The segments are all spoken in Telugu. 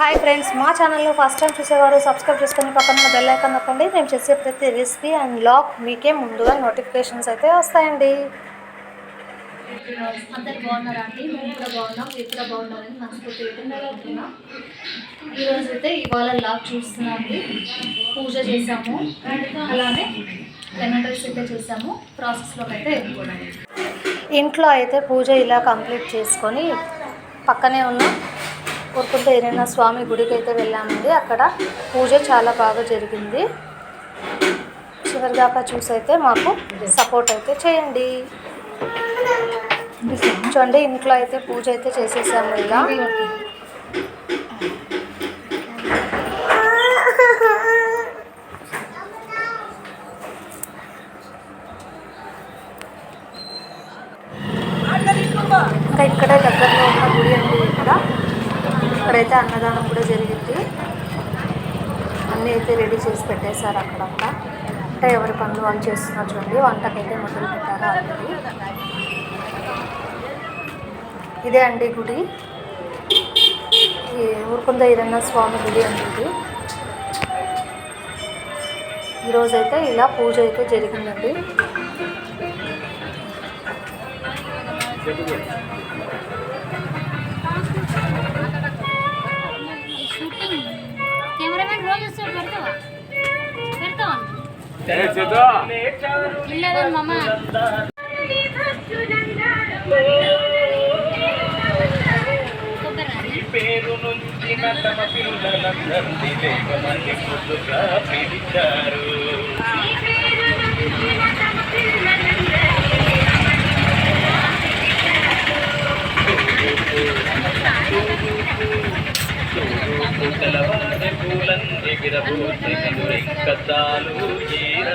హాయ్ ఫ్రెండ్స్ మా ఛానల్లో ఫస్ట్ టైం చూసేవారు సబ్స్క్రైబ్ చేసుకొని పక్కన బెల్ ఐకాన్ నొక్కండి. మేము చేసే ప్రతి రెసిపీ అండ్ లాగ్ మీకే ముందుగా నోటిఫికేషన్స్ అయితే వస్తాయండి. అందరు బాగున్నారా అండి? మేము కూడా బాగున్నాం మీరు కూడా బాగున్నారని మనస్ఫూర్తిగా ఈరోజు అయితే ఇవాళ లాగ్ చూస్తున్నాం అండి పూజ చేసాము. అలానే లెమన్ రైస్ అయితే చేసాము. ప్రాసెస్లోకి అయితే వెళ్ళిపోవడం ఇంట్లో అయితే పూజ ఇలా కంప్లీట్ చేసుకొని పక్కనే ఉన్న ఉరుకుంట ఏరైనా స్వామి గుడికి అయితే వెళ్ళామండి. అక్కడ పూజ చాలా బాగా జరిగింది. చివరిదాకా చూసి అయితే మాకు సపోర్ట్ అయితే చేయండి. చూడండి ఇంట్లో అయితే పూజ అయితే చేసేసాము ఇలా ఇంకా ఇక్కడే దగ్గరలో ఉన్న గుడి అండి ఇక్కడ అయితే అన్నదానం కూడా జరిగింది. అన్నీ అయితే రెడీ చేసి పెట్టేశారు అక్కడంతా. అంటే ఎవరి పనులు వాళ్ళు చేస్తున్నారు చూడండి వంటకైతే మొదలు పెట్టారు ఆల్రెడీ. ఇదే అండి గుడి. ఊరుకుంద ఈరన్న స్వామి గుడి అండి ఇది ఈరోజైతే ఇలా పూజ అయితే జరిగిందండి. పేరు నుంచి తమ పిల్లలందరినీ లేవమని ముందుగా పిలిచారు విరబోసి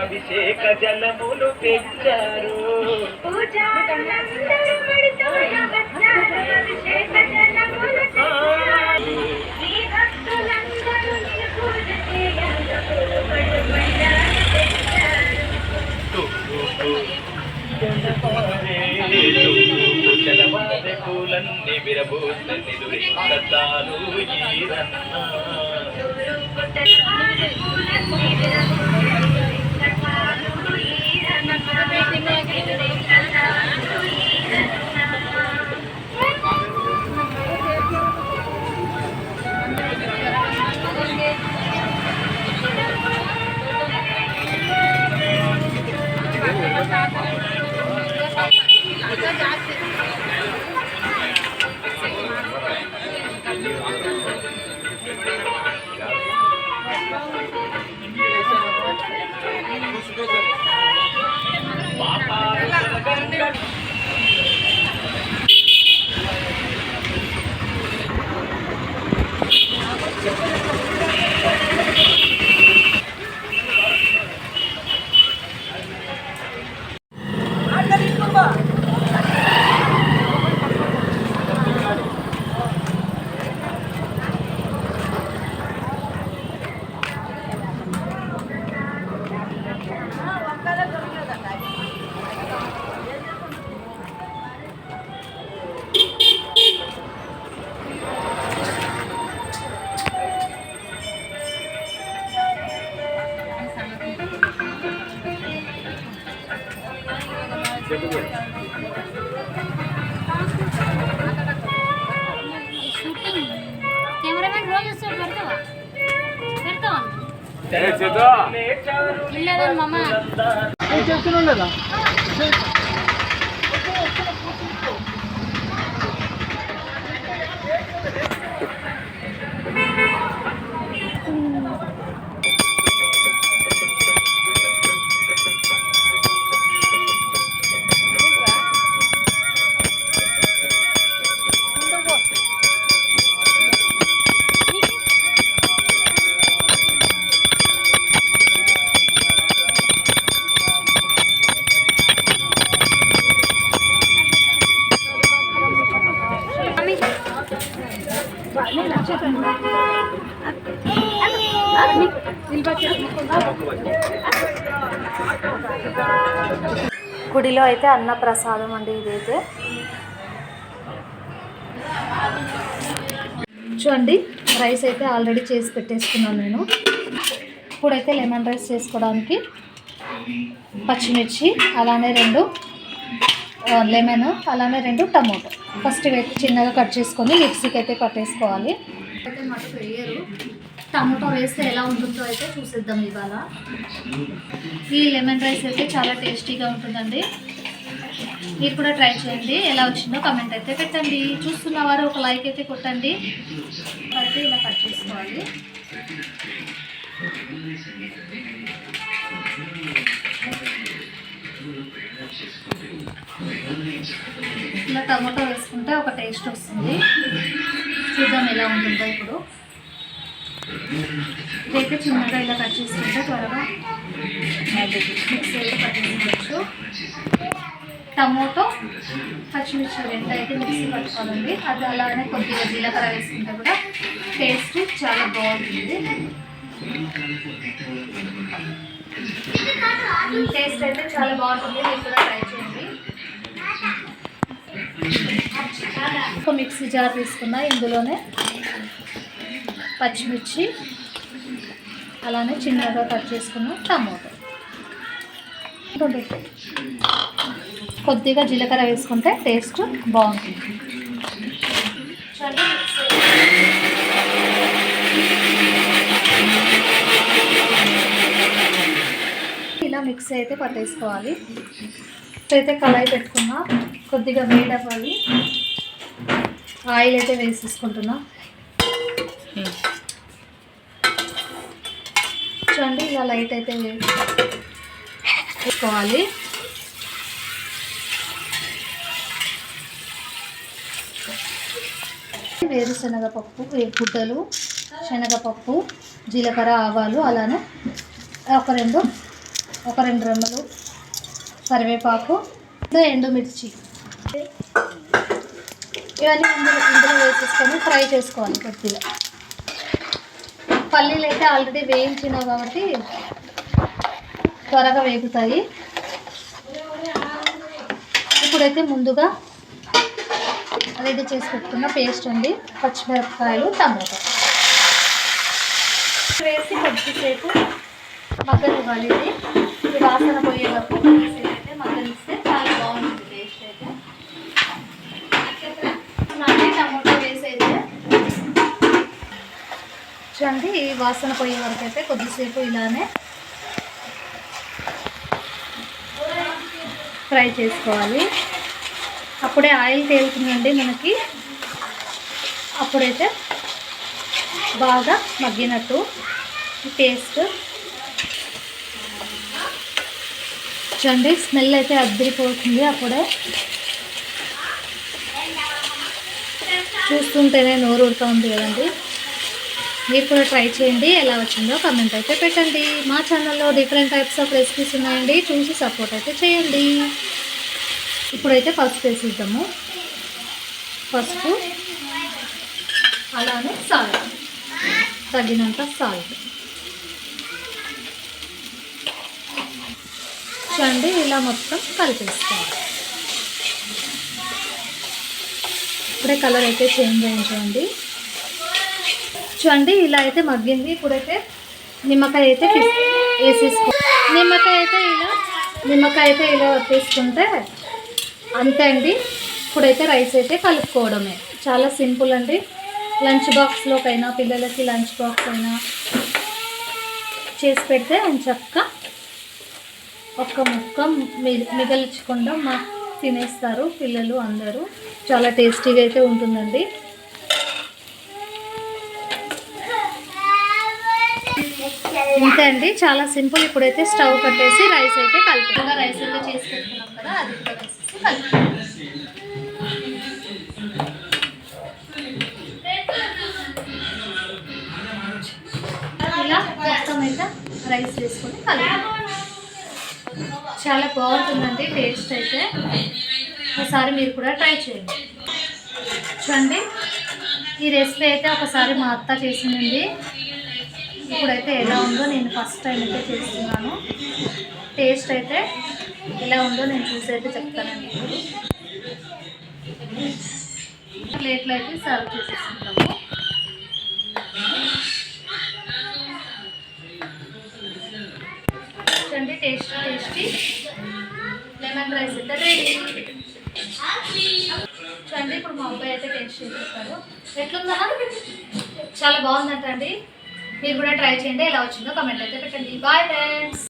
అభిషేక జలములు తెచ్చారు తెల్లవారి పూలన్నీ విరబోసి ఎదురింక ఈరన్న కెమెరామెన్ రోజు వస్తాడు పెడతావా? పెడతావా? ఇల్లేదని మమ్మ గుడిలో అయితే అన్న ప్రసాదం అండి ఇదైతే. చూడండి రైస్ అయితే ఆల్రెడీ చేసి పెట్టేసుకున్నాను నేను. ఇప్పుడైతే లెమన్ రైస్ చేసుకోవడానికి పచ్చిమిర్చి అలానే రెండు లెమన్ అలానే రెండు టమోటో. ఫస్ట్ అయితే చిన్నగా కట్ చేసుకొని మిక్సీకి అయితే పట్టేసుకోవాలి. అయితే మటుకు వేయరు టమోటో వేస్తే ఎలా ఉంటుందో అయితే చూసేద్దాం ఇవాళ. ఈ లెమన్ రైస్ అయితే చాలా టేస్టీగా ఉంటుందండి. మీరు కూడా ట్రై చేయండి. ఎలా వచ్చిందో కమెంట్ అయితే పెట్టండి. చూస్తున్న వారు ఒక లైక్ అయితే కొట్టండి. అయితే ఇలా కట్ చేసుకోవాలి. ఇలా టమాటో వేసుకుంటే ఒక టేస్ట్ వస్తుంది. చూద్దాం ఎలా ఉంటుందో ఇప్పుడు. ఇదైతే చిన్నగా ఇలా కట్ చేసుకుంటే త్వరగా మిక్సీ అయితే పట్టేసుకోవచ్చు టమోటో పచ్చిమిర్చి రెండు అయితే మిక్సీ పట్టుకోవాలండి. అది అలానే కొద్దిగా జీలకర్ర వేసుకుంటే కూడా టేస్ట్ చాలా బాగుంటుంది. టేస్ట్ అయితే చాలా బాగుంటుంది. మీరు కూడా ట్రై చేయండి. ఒక మిక్సీ జార్ తీసుకున్నా ఇందులోనే. పచ్చిమిర్చి అలానే చిన్నగా కట్ చేసుకున్న టమాటో. కొద్దిగా జీలకర్ర వేసుకుంటే టేస్ట్ బాగుంటుంది. ఇలా మిక్స్ అయితే పట్టేసుకోవాలి. అయితే కళాయి పెట్టుకున్నా కొద్దిగా వేడి అవ్వాలి ఆయిల్ అయితే వేసేసుకుంటున్నా. చూడండి ఇలా లైట్ అయితే వేసుకోవాలి. వేరుశనగపప్పు పుట్టలు శనగపప్పు జీలకర్ర ఆవాలు అలానే ఒక రెండు ఒక రెండు రెమ్మలు కరివేపాకు ఎండు ఎండుమిర్చి. ఇవన్నీ ఇందులో ఇందులో వేసేసుకొని ఫ్రై చేసుకోవాలి కొద్దిగా. పల్లీలు అయితే ఆల్రెడీ వేయించినావు కాబట్టి త్వరగా వేగుతాయి. ఇప్పుడైతే ముందుగా రెడీ చేసి పెట్టుకున్న పేస్ట్ అండి పచ్చిమిరపకాయలు టమాటో. వేసి కొద్దిసేపు మగ్గనివ్వాలి ఇది. వాసన పోయే వరకు అయితే కొద్దిసేపు ఇలానే ఫ్రై చేసుకోవాలి. అప్పుడే ఆయిల్ తేలుతుందండి మనకి. అప్పుడైతే బాగా మగ్గినట్టు టేస్ట్ చూడండి స్మెల్ అయితే అద్దరిపోతుంది అప్పుడే. చూస్తుంటేనే నోరు ఉడుతూ ఉంది కదండి. మీరు కూడా ట్రై చేయండి. ఎలా వచ్చిందో కమెంట్ అయితే పెట్టండి. మా ఛానల్లో డిఫరెంట్ టైప్స్ ఆఫ్ రెసిపీస్ ఉన్నాయండి. చూసి సపోర్ట్ అయితే చేయండి. ఇప్పుడైతే పసుపు వేసిద్దాము. పసుపు అలానే సాల్ట్ తగినంత సాల్ట్ చూడండి ఇలా మొత్తం కలిపేసుకోవాలి. ఇప్పుడే కలర్ అయితే చేంజ్ అయింది చూడండి. చూడండి ఇలా అయితే మగ్గింది. ఇప్పుడైతే నిమ్మకాయ అయితే వేసేసుకో నిమ్మకాయ అయితే ఇలా నిమ్మకాయ అయితే ఇలా తీసుకుంటే అంతే అండి. ఇప్పుడైతే రైస్ అయితే కలుపుకోవడమే. చాలా సింపుల్ అండి. లంచ్ బాక్స్లోకైనా పిల్లలకి లంచ్ బాక్స్ అయినా చేసి పెడితే అని చక్క ఒక్క ముక్క మి- మిగల్చకుండా మా తినేస్తారు పిల్లలు అందరూ. చాలా టేస్టీగా అయితే ఉంటుందండి. ఇంతే అండి. చాలా సింపుల్ ఇప్పుడైతే స్టవ్ కట్టేసి రైస్ అయితే కలిపి రైస్ అయితే చేసి పెట్టుకున్నాం కదా అది కూడా వేసేసి కలిపి ఇలా మొత్తం అయితే రైస్ వేసుకొని కలిపి చాలా బాగుంటుందండి టేస్ట్ అయితే. ఒకసారి మీరు కూడా ట్రై చేయండి. చూడండి ఈ రెసిపీ అయితే ఒకసారి మా అత్త చేసిందండి. ఇప్పుడైతే ఎలా ఉందో నేను ఫస్ట్ టైం అయితే చేస్తున్నాను. టేస్ట్ అయితే ఎలా ఉందో నేను చూసి అయితే చెప్తానండి ప్లేట్లు అయితే సర్వ్ చేసేసుకుంటాము చూడండి టేస్ట్ టేస్టీ లెమన్ రైస్ అయితే రెడీ చూడండి ఇప్పుడు మా అబ్బాయి అయితే టేస్ట్ చేసేస్తారు ఎట్లుందా చాలా బాగుందంటండి మీరు కూడా ట్రై చేయండి. ఎలా వచ్చిందో కమెంట్ అయితే పెట్టండి. Bye friends